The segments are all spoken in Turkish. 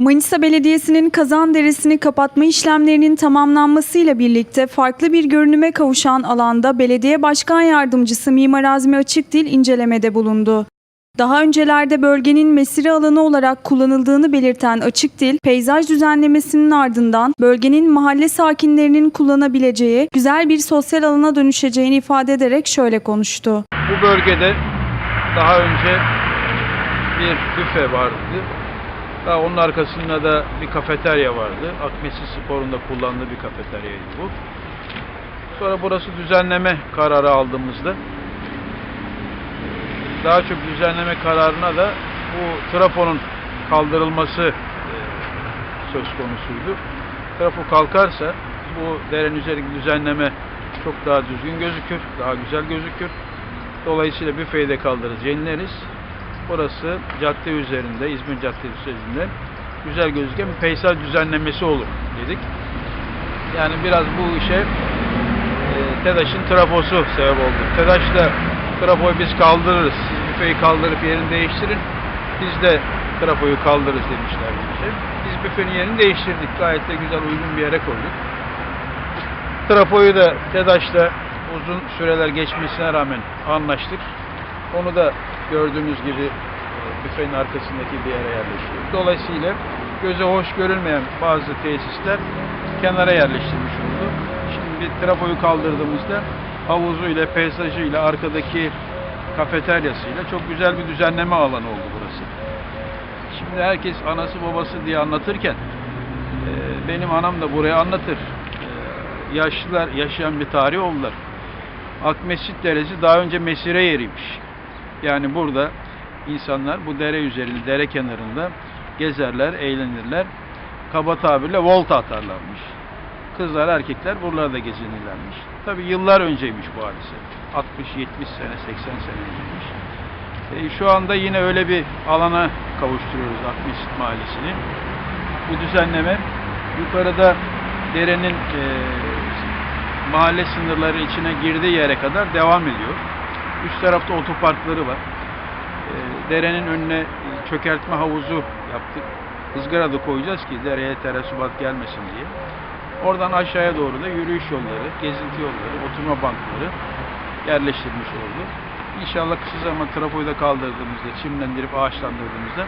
Manisa Belediyesi'nin Kazan Deresi'ni kapatma işlemlerinin tamamlanmasıyla birlikte farklı bir görünüme kavuşan alanda Belediye Başkan Yardımcısı Mimar Azmi Açıkdil incelemede bulundu. Daha öncelerde bölgenin mesire alanı olarak kullanıldığını belirten Açıkdil, peyzaj düzenlemesinin ardından bölgenin mahalle sakinlerinin kullanabileceği güzel bir sosyal alana dönüşeceğini ifade ederek şöyle konuştu. Bu bölgede daha önce bir büfe vardı. Daha onun arkasında da bir kafeterya vardı. Akmesi Spor'un da kullandığı bir kafeteryaydı bu. Sonra burası düzenleme kararı aldığımızda daha çok düzenleme kararına da bu trafonun kaldırılması e, söz konusuydu. Trafo kalkarsa bu derenin üzerindeki düzenleme çok daha düzgün gözükür, daha güzel gözükür. Dolayısıyla büfeyi de kaldırırız, yenileriz. Burası cadde üzerinde, İzmir Caddesi üzerinde güzel gözüken bir düzenlemesi olur dedik. Yani biraz bu işe e, TEDAŞ'ın trafosu sebep oldu. TEDAŞ da trafoyu biz kaldırırız, siz büfeyi kaldırıp yerini değiştirin, biz de trafoyu kaldırırız demişler bize. Biz büfenin yerini değiştirdik, gayet de güzel uygun bir yere koyduk. Trafoyu da TEDAŞ'la uzun süreler geçmesine rağmen anlaştık. Onu da gördüğünüz gibi e, büfenin arkasındaki bir yere yerleştirdik. Dolayısıyla göze hoş görülmeyen bazı tesisler kenara yerleştirilmiş oldu. Şimdi trafoyu kaldırdığımızda havuzuyla, peyzajıyla, arkadaki kafeteryasıyla çok güzel bir düzenleme alanı oldu burası. Şimdi herkes anası babası diye anlatırken e, benim anam da buraya anlatır. E, yaşlılar yaşayan bir tarih oldular. Akmescit Deresi daha önce mesire yeriymiş. Yani burada insanlar bu dere üzerinde, dere kenarında gezerler, eğlenirler. Kaba tabirle volta atarlarmış. Kızlar, erkekler buralarda gezinirlermiş. Tabi yıllar önceymiş bu hadise. 60, 70 sene, 80 sene önceymiş. E, şu anda yine öyle bir alana kavuşturuyoruz Akmescit Mahallesi'ni. Bu düzenleme yukarıda derenin e, mahalle sınırları içine girdiği yere kadar devam ediyor. Üst tarafta otoparkları var. E, derenin önüne e, çökertme havuzu yaptık. Izgara da koyacağız ki dereye terasubat gelmesin diye. Oradan aşağıya doğru da yürüyüş yolları, gezinti yolları, oturma bankları yerleştirilmiş oldu. İnşallah kısa zaman trafoyu da kaldırdığımızda, çimlendirip ağaçlandırdığımızda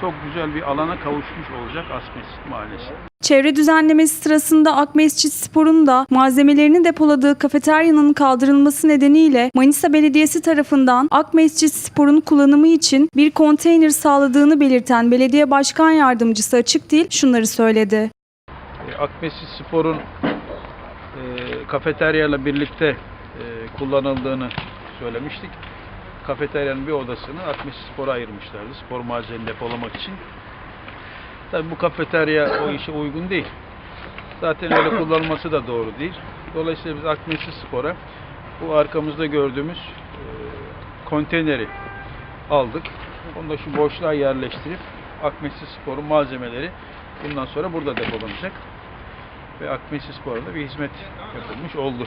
çok güzel bir alana kavuşmuş olacak Asmescit Mahallesi. Çevre düzenlemesi sırasında Akmescit Spor'un da malzemelerini depoladığı kafeteryanın kaldırılması nedeniyle Manisa Belediyesi tarafından Akmescit Spor'un kullanımı için bir konteyner sağladığını belirten Belediye Başkan Yardımcısı Açıkdil şunları söyledi. E, Akmescit Spor'un e, kafeteryayla birlikte e, kullanıldığını söylemiştik. Kafeteryanın bir odasını Akmescit Spor'a ayırmışlardı. Spor malzemelerini depolamak için. Tabii bu kafeterya o işe uygun değil. Zaten öyle kullanılması da doğru değil. Dolayısıyla biz Akmescit Spor'a bu arkamızda gördüğümüz e, konteyneri aldık. Onu da şu boşluğa yerleştirip Akmescit Spor'un malzemeleri bundan sonra burada depolanacak. Ve Akmescit Spor'a da bir hizmet yapılmış oldu.